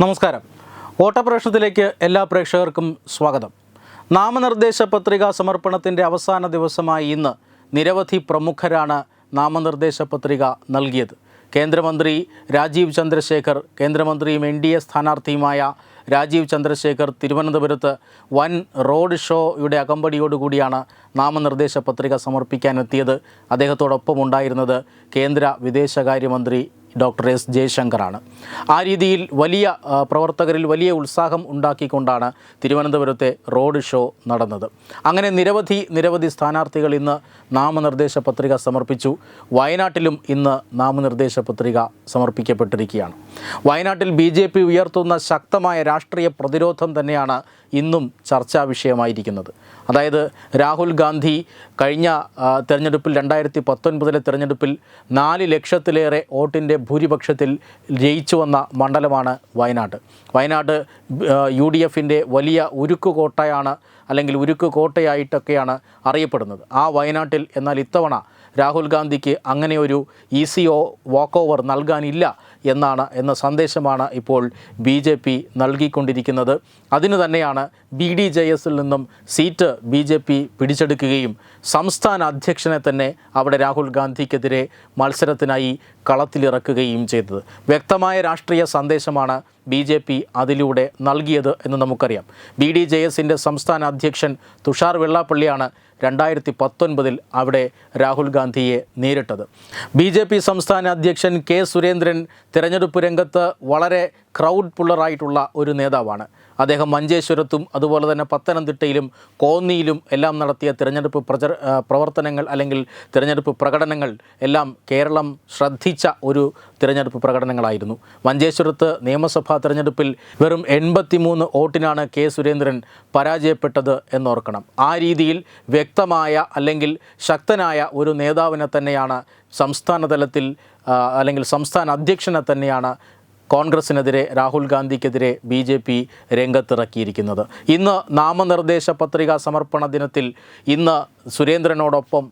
നമസ്കാരം. ഓട്ടപ്രേഷണത്തിലേക്ക് എല്ലാ പ്രേക്ഷകർക്കും സ്വാഗതം. നാമനിർദ്ദേശ പത്രികാ സമർപ്പണത്തിന്റെ അവസാന ദിവസമായി ഇന്ന് നിരവധി പ്രമുഖരാണ് നാമനിർദ്ദേശ പത്രിക നൽകിയത്. കേന്ദ്രമന്ത്രി രാജീവ് ചന്ദ്രശേഖർ കേന്ദ്രമന്ത്രിയും എൻ ഡി എ സ്ഥാനാർത്ഥിയുമായ രാജീവ് ചന്ദ്രശേഖർ തിരുവനന്തപുരത്ത് വൻ റോഡ് ഷോയുടെ അകമ്പടിയോടുകൂടിയാണ് നാമനിർദ്ദേശ പത്രിക സമർപ്പിക്കാനെത്തിയത്. അദ്ദേഹത്തോടൊപ്പം ഉണ്ടായിരുന്നത് കേന്ദ്ര വിദേശകാര്യമന്ത്രി ഡോക്ടർ എസ് ജയശങ്കറാണ്. ആ രീതിയിൽ വലിയ പ്രവർത്തകരിൽ വലിയ ഉത്സാഹം ഉണ്ടാക്കിക്കൊണ്ടാണ് തിരുവനന്തപുരത്തെ റോഡ് ഷോ നടന്നത്. അങ്ങനെ നിരവധി നിരവധി സ്ഥാനാർത്ഥികൾ ഇന്ന് നാമനിർദ്ദേശ പത്രിക സമർപ്പിച്ചു. വയനാട്ടിലും ഇന്ന് നാമനിർദ്ദേശ പത്രിക സമർപ്പിക്കപ്പെട്ടിരിക്കുകയാണ്. വയനാട്ടിൽ ബി ജെ പി ഉയർത്തുന്ന ശക്തമായ രാഷ്ട്രീയ പ്രതിരോധം തന്നെയാണ് ഇന്നും ചർച്ചാ വിഷയമായിരിക്കുന്നത്. അതായത് രാഹുൽ ഗാന്ധി കഴിഞ്ഞ തെരഞ്ഞെടുപ്പിൽ രണ്ടായിരത്തി പത്തൊൻപതിലെ തെരഞ്ഞെടുപ്പിൽ നാല് ലക്ഷത്തിലേറെ വോട്ടിന്റെ ഭൂരിപക്ഷത്തിൽ ജയിച്ചു വന്ന മണ്ഡലമാണ് വയനാട്. വയനാട് യു ഡി എഫിന്റെ വലിയ ഉരുക്ക് കോട്ടയാണ് അല്ലെങ്കിൽ ഉരുക്ക് കോട്ടയായിട്ടൊക്കെയാണ് അറിയപ്പെടുന്നത്. ആ വയനാട്ടിൽ എന്നാൽ ഇത്തവണ രാഹുൽ ഗാന്ധിക്ക് അങ്ങനെ ഒരു ഈസി ഓ വാക്ക് ഓവർ നൽകാനില്ല എന്നാണ് എന്ന സന്ദേശമാണ് ഇപ്പോൾ ബി ജെ പി നൽകിക്കൊണ്ടിരിക്കുന്നത്. അതിന് തന്നെയാണ് ബി ഡി ജെ എസിൽ നിന്നും സീറ്റ് ബി ജെ പി പിടിച്ചെടുക്കുകയും സംസ്ഥാന അധ്യക്ഷനെ തന്നെ അവിടെ രാഹുൽ ഗാന്ധിക്കെതിരെ മത്സരത്തിനായി കളത്തിലിറക്കുകയും ചെയ്തത്. വ്യക്തമായ രാഷ്ട്രീയ സന്ദേശമാണ് ബി ജെ പി അതിലൂടെ നൽകിയത് എന്ന് നമുക്കറിയാം. ബി ഡി ജെ എസിന്റെ സംസ്ഥാന അധ്യക്ഷൻ തുഷാർ വെള്ളാപ്പള്ളിയാണ് രണ്ടായിരത്തി പത്തൊൻപതിൽ അവിടെ രാഹുൽ ഗാന്ധിയെ നേരിട്ടത്. ബി ജെ പി സംസ്ഥാന അധ്യക്ഷൻ കെ സുരേന്ദ്രൻ തിരഞ്ഞെടുപ്പ് രംഗത്ത് വളരെ ക്രൗഡ് പുള്ളറായിട്ടുള്ള ഒരു നേതാവാണ്. അദ്ദേഹം മഞ്ചേശ്വരത്തും അതുപോലെ തന്നെ പത്തനംതിട്ടയിലും കോന്നിയിലും എല്ലാം നടത്തിയ തിരഞ്ഞെടുപ്പ് പ്രചര പ്രവർത്തനങ്ങൾ അല്ലെങ്കിൽ തിരഞ്ഞെടുപ്പ് പ്രകടനങ്ങൾ എല്ലാം കേരളം ശ്രദ്ധിച്ച ഒരു തിരഞ്ഞെടുപ്പ് പ്രകടനങ്ങളായിരുന്നു. മഞ്ചേശ്വരത്ത് നിയമസഭാ തിരഞ്ഞെടുപ്പിൽ വെറും എൺപത്തിമൂന്ന് വോട്ടിനാണ് കെ സുരേന്ദ്രൻ പരാജയപ്പെട്ടത് എന്നോർക്കണം. ആ രീതിയിൽ വ്യക്തമായ അല്ലെങ്കിൽ ശക്തനായ ഒരു നേതാവിനെ തന്നെയാണ് സംസ്ഥാന തലത്തിൽ അല്ലെങ്കിൽ സംസ്ഥാന അധ്യക്ഷനെ തന്നെയാണ് കോൺഗ്രസിനെതിരെ രാഹുൽ ഗാന്ധിക്കെതിരെ ബി ജെ പി രംഗത്തിറക്കിയിരിക്കുന്നത്. ഇന്ന് നാമനിർദ്ദേശ പത്രിക സമർപ്പണ ദിനത്തിൽ ഇന്ന് സുരേന്ദ്രനോടൊപ്പം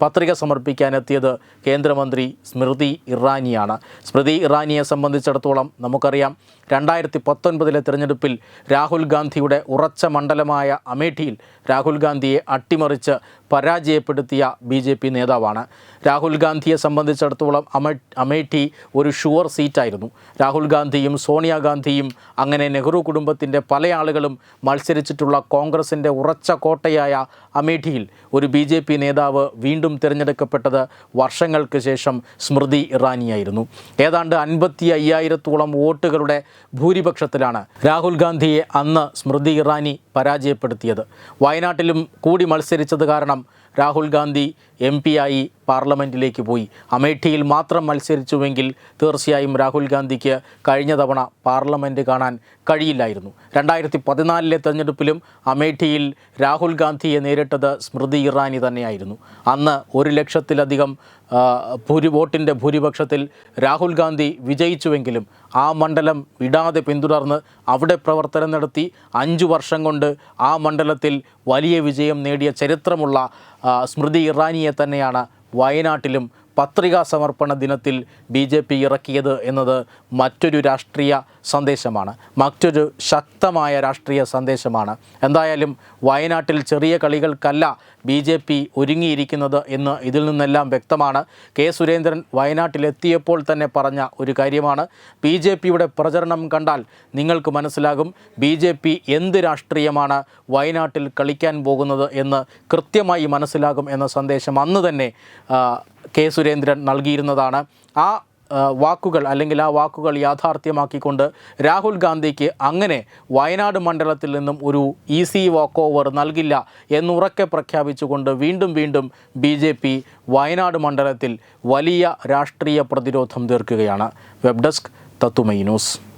പത്രിക സമർപ്പിക്കാനെത്തിയത് കേന്ദ്രമന്ത്രി സ്മൃതി ഇറാനിയാണ്. സ്മൃതി ഇറാനിയെ സംബന്ധിച്ചിടത്തോളം നമുക്കറിയാം രണ്ടായിരത്തി പത്തൊൻപതിലെ തിരഞ്ഞെടുപ്പിൽ രാഹുൽ ഗാന്ധിയുടെ ഉറച്ച മണ്ഡലമായ അമേഠിയിൽ രാഹുൽ ഗാന്ധിയെ അട്ടിമറിച്ച് പരാജയപ്പെടുത്തിയ ബി ജെ പി നേതാവാണ്. രാഹുൽ ഗാന്ധിയെ സംബന്ധിച്ചിടത്തോളം അമ അമേഠി ഒരു ഷുവർ സീറ്റായിരുന്നു. രാഹുൽ ഗാന്ധിയും സോണിയാഗാന്ധിയും അങ്ങനെ നെഹ്റു കുടുംബത്തിന്റെ പല ആളുകളും മത്സരിച്ചിട്ടുള്ള കോൺഗ്രസിന്റെ ഉറച്ച കോട്ടയായ അമേഠിയിൽ ഒരു ബി ജെ പി നേതാവ് വീണ്ടും തിരഞ്ഞെടുക്കപ്പെട്ടത് വർഷങ്ങൾക്ക് ശേഷം സ്മൃതി ഇറാനിയായിരുന്നു. ഏതാണ്ട് അൻപത്തി അയ്യായിരത്തോളം വോട്ടുകളുടെ ഭൂരിപക്ഷത്തിലാണ് രാഹുൽ ഗാന്ധിയെ അന്ന് സ്മൃതി ഇറാനി പരാജയപ്പെടുത്തിയത്. വയനാട്ടിലും കൂടി മത്സരിച്ചത് കാരണം രാഹുൽ ഗാന്ധി എം ആയി പാർലമെന്റിലേക്ക് പോയി. അമേഠിയിൽ മാത്രം മത്സരിച്ചുവെങ്കിൽ തീർച്ചയായും രാഹുൽ ഗാന്ധിക്ക് കഴിഞ്ഞ തവണ പാർലമെന്റ് കാണാൻ കഴിയില്ലായിരുന്നു. രണ്ടായിരത്തി പതിനാലിലെ തെരഞ്ഞെടുപ്പിലും അമേഠിയിൽ രാഹുൽ ഗാന്ധിയെ നേരിട്ടത് സ്മൃതി ഇറാനി തന്നെയായിരുന്നു. അന്ന് ഒരു ലക്ഷത്തിലധികം ഭൂരി വോട്ടിന്റെ ഭൂരിപക്ഷത്തിൽ രാഹുൽ ഗാന്ധി വിജയിച്ചുവെങ്കിലും ആ മണ്ഡലം വിടാതെ പിന്തുടർന്ന് അവിടെ പ്രവർത്തനം നടത്തി അഞ്ചു വർഷം കൊണ്ട് ആ മണ്ഡലത്തിൽ വലിയ വിജയം നേടിയ ചരിത്രമുള്ള സ്മൃതി ഇറാനിയെ തന്നെയാണ് വയനാട്ടിലും പത്രികാ സമർപ്പണ ദിനത്തിൽ ബി ജെ പി ഇറക്കിയത് എന്നത് മറ്റൊരു രാഷ്ട്രീയ സന്ദേശമാണ്. മറ്റൊരു ശക്തമായ രാഷ്ട്രീയ സന്ദേശമാണ്. എന്തായാലും വയനാട്ടിൽ ചെറിയ കളികൾക്കല്ല ബി ജെ പി ഒരുങ്ങിയിരിക്കുന്നത് എന്ന് ഇതിൽ നിന്നെല്ലാം വ്യക്തമാണ്. കെ സുരേന്ദ്രൻ വയനാട്ടിലെത്തിയപ്പോൾ തന്നെ പറഞ്ഞ ഒരു കാര്യമാണ്. ബി ജെ പിയുടെ പ്രചരണം കണ്ടാൽ നിങ്ങൾക്ക് മനസ്സിലാകും ബി ജെ പി എന്ത് രാഷ്ട്രീയമാണ് വയനാട്ടിൽ കളിക്കാൻ പോകുന്നത് എന്ന് കൃത്യമായി മനസ്സിലാകും എന്ന സന്ദേശം അന്ന് തന്നെ കെ സുരേന്ദ്രൻ നൽകിയിരുന്നതാണ്. ആ വാക്കുകൾ അല്ലെങ്കിൽ ആ വാക്കുകൾ യാഥാർത്ഥ്യമാക്കിക്കൊണ്ട് രാഹുൽ ഗാന്ധിക്ക് അങ്ങനെ വയനാട് മണ്ഡലത്തിൽ നിന്നും ഒരു ഈസി വാക്ക് ഓവർ നൽകില്ല എന്നുറക്കെ പ്രഖ്യാപിച്ചുകൊണ്ട് വീണ്ടും വീണ്ടും ബി ജെ പി വയനാട് മണ്ഡലത്തിൽ വലിയ രാഷ്ട്രീയ പ്രതിരോധം തീർക്കുകയാണ്. വെബ് ഡെസ്ക് തത്തുമൈ ന്യൂസ്.